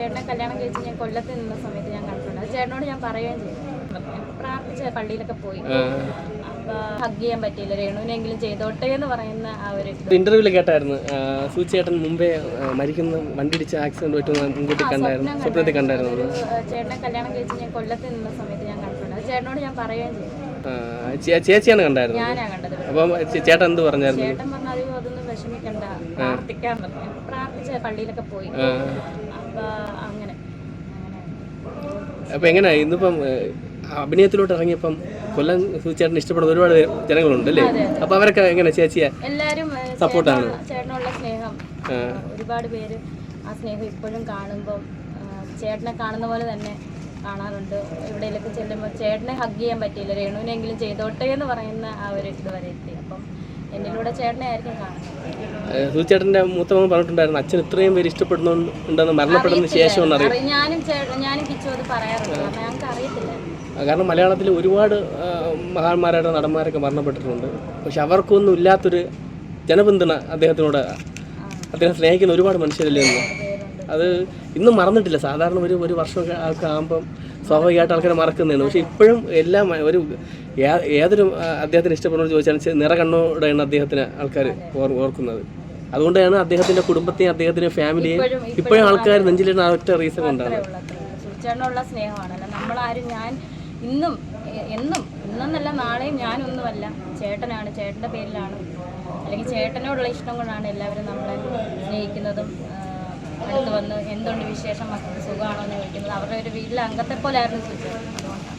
ചേട്ടനെ കല്യാണം കഴിച്ച് ഞാൻ കൊല്ലത്ത് നിന്ന സമയത്ത് ഞാൻ കണ്ടിട്ടുണ്ട്. അത് ചേട്ടനോട് ഞാൻ പറയുകയും ചെയ്തു. പ്രാർത്ഥിച്ച പള്ളിയിലൊക്കെ പോയി. അപ്പൊ ഹഗ് ചെയ്യാൻ പറ്റിയില്ല. രേണുവിനെങ്കിലും ചെയ്തോട്ടെ എന്ന് പറയുന്ന ആ ഒരു ഇത്. കേട്ടായിരുന്നു. സൂചേട്ടൻ മുമ്പേ മരിക്കുന്ന വണ്ടി ഇടിച്ച് ആക്സിഡന്റ് മുൻകൂട്ടി കണ്ടായിരുന്നു. സ്വപ്നത്തിൽ കണ്ടായിരുന്നു ചേട്ടനെ കല്യാണം കഴിച്ച് ഞാൻ കൊല്ലത്ത് നിന്ന സമയത്ത് ഞാൻ കണ്ടിട്ടുണ്ട്. അത് ചേട്ടനോട് ഞാൻ പറയുകയും ചെയ്തു. ചേച്ചിയാണ് കണ്ടായിരുന്നു ഞാനാ കണ്ടത്. അപ്പം ചേട്ടൻ എന്ത് പറഞ്ഞായിരുന്നു? ചേട്ടൻ പറഞ്ഞു അതൊന്നും വിഷമിക്കണ്ട പ്രാർത്ഥിക്കാൻ പറഞ്ഞു. പ്രാർത്ഥിച്ച പള്ളിയിലൊക്കെ പോയി. അപ്പൊ അങ്ങനെ. അപ്പൊ എങ്ങനെ ഇന്നിപ്പം അഭിനയത്തിലോട്ട് ഇറങ്ങിയപ്പം കൊല്ലം സൂചേട്ടൻ ഇഷ്ടപ്പെടുന്ന ഒരുപാട് ജനങ്ങളുണ്ട് അല്ലേ അപ്പൊ അവരൊക്കെ എങ്ങനെ ചേച്ചിയാ എല്ലാരും സപ്പോർട്ടാണ്? ചേട്ടനുള്ള- സ്നേഹം. ഒരുപാട് പേര് ആ സ്നേഹം ഇപ്പോഴും കാണുമ്പം ചേട്ടനെ കാണുന്ന പോലെ തന്നെ കാണാറുണ്ട്. എവിടെയെങ്കിലും ചെല്ലുമ്പോൾ ചേട്ടനെ ഹഗ് ചെയ്യാൻ പറ്റിയില്ല. രേണുവിനെങ്കിലും ചെയ്തോട്ടെ എന്ന് പറയുന്ന ആ ഒരു ഇത് വരെ എത്തി. അപ്പം എന്നിലൂടെ ചേട്ടനെ കാണുന്നത്. സൂചേട്ടന്റെ മൂത്ത മകൻ പറഞ്ഞിട്ടുണ്ടായിരുന്നു അച്ഛൻ ഇത്രയും പേര് ഇഷ്ടപ്പെടുന്നുണ്ടെന്ന് മരണപ്പെടുന്ന ശേഷം ഞാനും ഞാനും കിച്ചു അത് പറയാറുണ്ട്. കാരണം ഞങ്ങൾക്ക് അറിയത്തില്ല. കാരണം മലയാളത്തിൽ ഒരുപാട് മഹാന്മാരുടെ മഹാന്മാരായിട്ട് നടന്മാരൊക്കെ മരണപ്പെട്ടിട്ടുണ്ട്. പക്ഷെ അവർക്കൊന്നും ഇല്ലാത്തൊരു ജനപിന്തുണ അദ്ദേഹത്തിനോട് അദ്ദേഹം സ്നേഹിക്കുന്ന ഒരുപാട് മനുഷ്യരല്ലേ അത് ഇന്നും മറന്നിട്ടില്ല. സാധാരണ ഒരു ഒരു വർഷമൊക്കെ ഒക്കെ ആകുമ്പം സ്വാഭാവികമായിട്ട് ആൾക്കാരെ മറക്കുന്നതാണ്. പക്ഷേ ഇപ്പോഴും എല്ലാം ഒരു ഏതൊരു അദ്ദേഹത്തിന് ഇഷ്ടപ്പെടുന്നത് ചോദിച്ചാൽ നിറ കണ്ണോടെയാണ് അദ്ദേഹത്തിന് ആൾക്കാർ ഓർ ഓർക്കുന്നത്. അതുകൊണ്ടാണ് അദ്ദേഹത്തിന്റെ കുടുംബത്തെ അദ്ദേഹത്തിന്റെ ഫാമിലിയെയും ഇപ്പോഴും ആൾക്കാർ നെഞ്ചിലിടുന്ന ആ ഒറ്റ റീസൺ കൊണ്ടാണ്. സ്നേഹമാണല്ലോ. നമ്മളാരും ഞാൻ ഇന്നും എന്നും ഇന്നെന്നല്ല നാളെയും ഞാനൊന്നുമല്ല. ചേട്ടനാണ് ചേട്ടന്റെ പേരിലാണ്. അല്ലെങ്കിൽ ചേട്ടനോടുള്ള ഇഷ്ടം കൊണ്ടാണ് എല്ലാവരും നമ്മളെ സ്നേഹിക്കുന്നതും അടുത്ത് വന്ന് എന്തുണ്ട് വിശേഷം? സുഖമാണോ എന്ന് ചോദിക്കുന്നത്. അവരുടെ ഒരു വീട്ടിലെ അംഗത്തെ പോലെയായിരുന്നു സുചേട്ടൻ അതുകൊണ്ട്